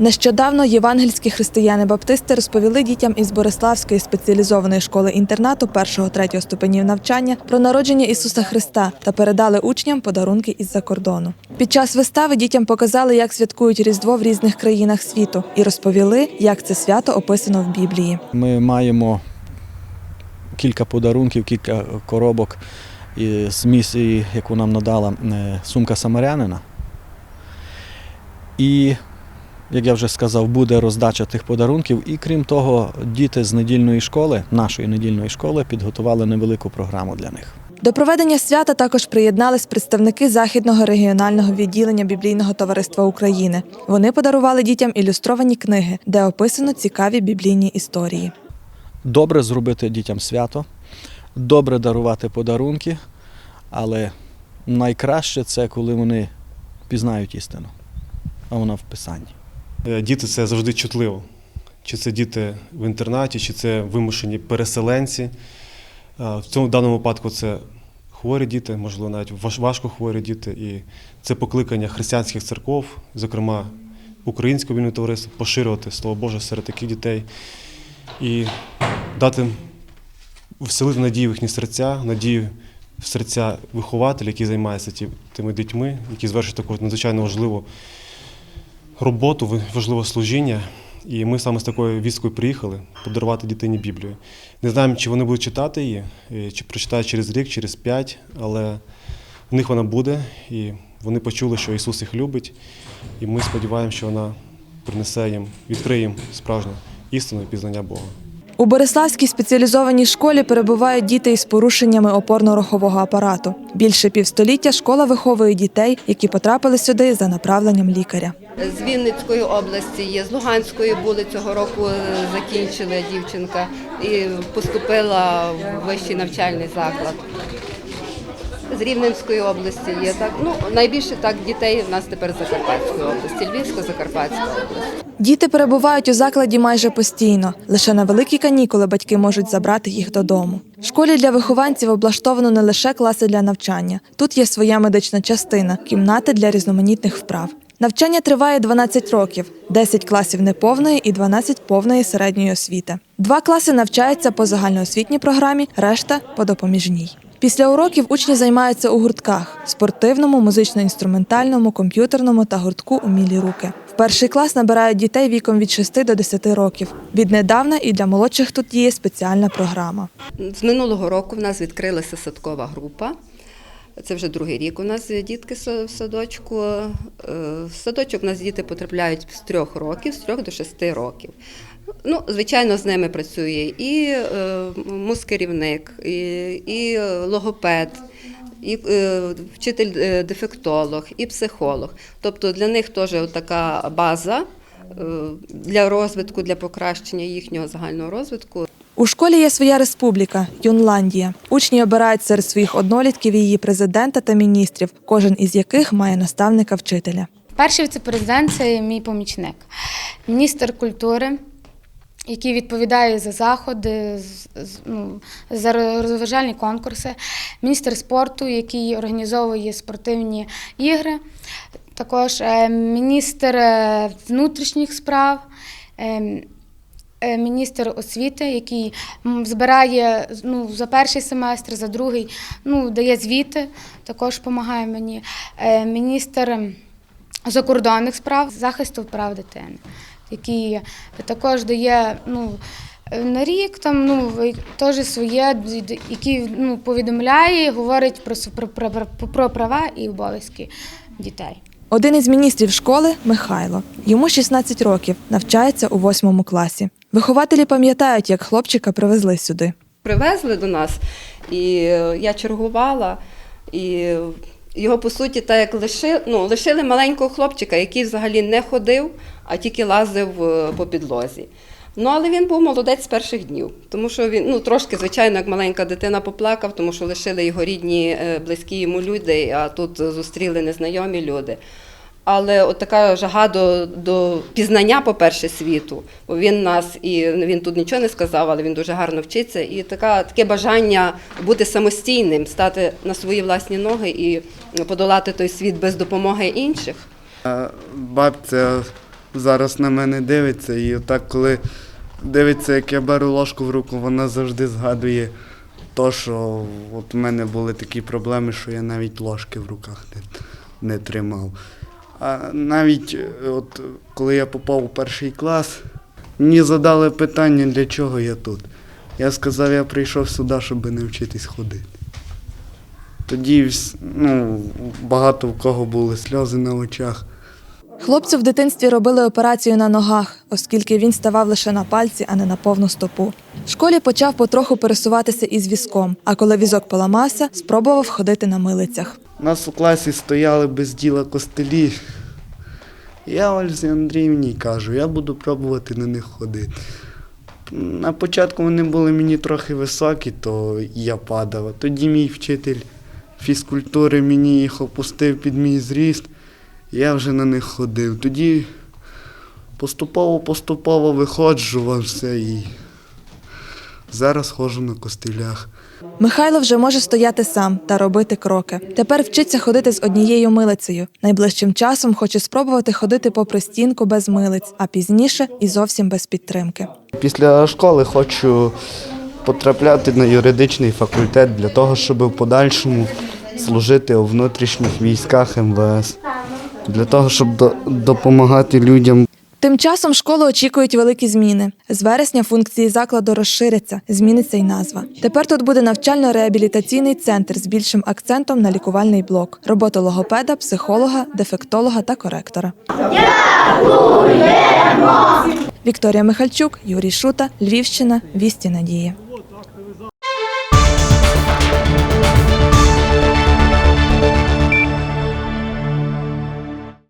Нещодавно євангельські християни-баптисти розповіли дітям із Бориславської спеціалізованої школи інтернату 1-3 ступенів навчання про народження Ісуса Христа та передали учням подарунки із-за кордону. Під час вистави дітям показали, як святкують Різдво в різних країнах світу, і розповіли, як це свято описано в Біблії. Ми маємо кілька подарунків, кілька коробок з місії, яку нам надала е, сумка самарянина. І, як я вже сказав, буде роздача тих подарунків. І крім того, діти з недільної школи, нашої недільної школи, підготували невелику програму для них. До проведення свята також приєднались представники західного регіонального відділення біблійного товариства України. Вони подарували дітям ілюстровані книги, де описано цікаві біблійні історії. Добре зробити дітям свято, добре дарувати подарунки, але найкраще це коли вони пізнають істину, а вона в Писанні. Е, Діти це завжди чутливо. Чи це діти в інтернаті, чи це вимушені переселенці. Е, В цьому даному випадку це хворі діти, можливо, навіть важко хворі діти. І це покликання християнських церков, зокрема українського вільного товариства, поширювати Слово Боже серед таких дітей і дати вселити надію в їхні серця, надію в серця вихователів, які займаються тими дітьми, які звершують таку надзвичайно важливу роботу, важливе служіння. І ми саме з такою віскою приїхали подарувати дитині Біблію. Не знаємо, чи вони будуть читати її, е, чи прочитають через рік, через п'ять, але в них вона буде, і вони почули, що Ісус їх любить, і ми сподіваємося, що вона принесе їм, відкриє їм справжню істину і пізнання Бога. У Бориславській спеціалізованій школі перебувають діти із порушеннями опорно-рухового апарату. Більше півстоліття школа виховує дітей, які потрапили сюди за направленням лікаря. З Вінницької області є, з Луганської були цього року е, закінчила дівчинка і поступила в вищий навчальний заклад. З Рівненської області є так. Ну найбільше так дітей в нас тепер Закарпатської області, Львівська, Закарпатська область. Діти перебувають у закладі майже постійно. Лише на великі канікули батьки можуть забрати їх додому. В школі для вихованців облаштовано не лише класи для навчання. Тут є своя медична частина, кімнати для різноманітних вправ. Навчання триває 12 років, 10 класів неповної і 12 повної середньої освіти. Два класи навчаються по загальноосвітній програмі, решта по допоміжній. Після уроків учні займаються у гуртках спортивному, музично-інструментальному, комп'ютерному та гуртку Умілі руки. В перший клас набирають дітей віком від 6 до 10 років. Віднедавна і для молодших тут діє спеціальна програма. З минулого року в нас відкрилася садкова група. Це вже другий рік у нас дітки в садочку. Е, В садочок у нас діти потрапляють з трьох років, з трьох до шести років. Ну, звичайно, з ними працює і е, мускерівник, і, і логопед, і е, вчитель е, дефектолог, і психолог. Тобто для них теж така база е, для розвитку, для покращення їхнього загального розвитку. У школі є своя республіка Юнландія. Учні обирають серед своїх однолітків її президента та міністрів, кожен із яких має наставника вчителя. Перший віце-президент це мій помічник, міністр культури, який відповідає за заходи, ну, за розважальні конкурси, міністр спорту, який організовує спортивні ігри, також е, міністр е, внутрішніх справ. е, Міністр освіти, який збирає ну, за перший семестр, за другий, ну, дає звіти, також допомагає мені. Міністр закордонних справ, захисту прав дитини, який також дає ну, на рік там ну, теж своє, який ну, повідомляє, говорить про, про, про, про права і обов'язки дітей. Один із міністрів школи Михайло. Йому 16 років, навчається у восьмому класі. Вихователі пам'ятають, як хлопчика привезли сюди. привезли до нас, і е, я чергувала, і його, по суті, так як лишили, ну, лишили маленького хлопчика, який взагалі не ходив, а тільки лазив е, по підлозі. Ну, але він був молодець з перших днів, тому що він ну трошки, звичайно, як маленька дитина поплакав, тому що лишили його рідні, е, близькі йому люди, а тут зустріли незнайомі люди. Але от така жага до, до пізнання, по-перше, світу. Бо він нас і він тут нічого не сказав, але він дуже гарно вчиться. І така, таке бажання бути самостійним, стати на свої власні ноги і подолати той світ без допомоги інших. Бабця зараз на мене дивиться. І отак, коли дивиться, як я беру ложку в руку, вона завжди згадує то, що от у мене були такі проблеми, що я навіть ложки в руках не, не тримав. А навіть е, от коли я попав у перший клас, мені задали питання, для чого я тут. Я сказав, я прийшов сюди, щоб не вчитись ходити. Тоді ну, багато в кого були сльози на очах. Хлопцю в дитинстві робили операцію на ногах, оскільки він ставав лише на пальці, а не на повну стопу. В школі почав потроху пересуватися із візком, а коли візок поламався, спробував ходити на милицях. У нас у класі стояли без діла костелі. Я Ользі Андріївні кажу, я буду пробувати на них ходити. На початку вони були мені трохи високі, то я падав. Тоді мій вчитель фізкультури мені їх опустив під мій зріст, я вже на них ходив. Тоді поступово-поступово виходжувався і зараз ходжу на костелях. Михайло вже може стояти сам та робити кроки. Тепер вчиться ходити з однією милицею. Найближчим часом хоче спробувати ходити попри стінку без милиць, а пізніше і зовсім без підтримки. Після школи хочу потрапляти на юридичний факультет для того, щоб в подальшому служити у внутрішніх військах МВС, для того, щоб до- допомагати людям. Тим часом школу очікують великі зміни. З вересня функції закладу розширяться, зміниться й назва. Тепер тут буде навчально-реабілітаційний центр з більшим акцентом на лікувальний блок, роботу логопеда, психолога, дефектолога та коректора. Вікторія Михальчук, Юрій Шута, Львівщина, Вісті Надії.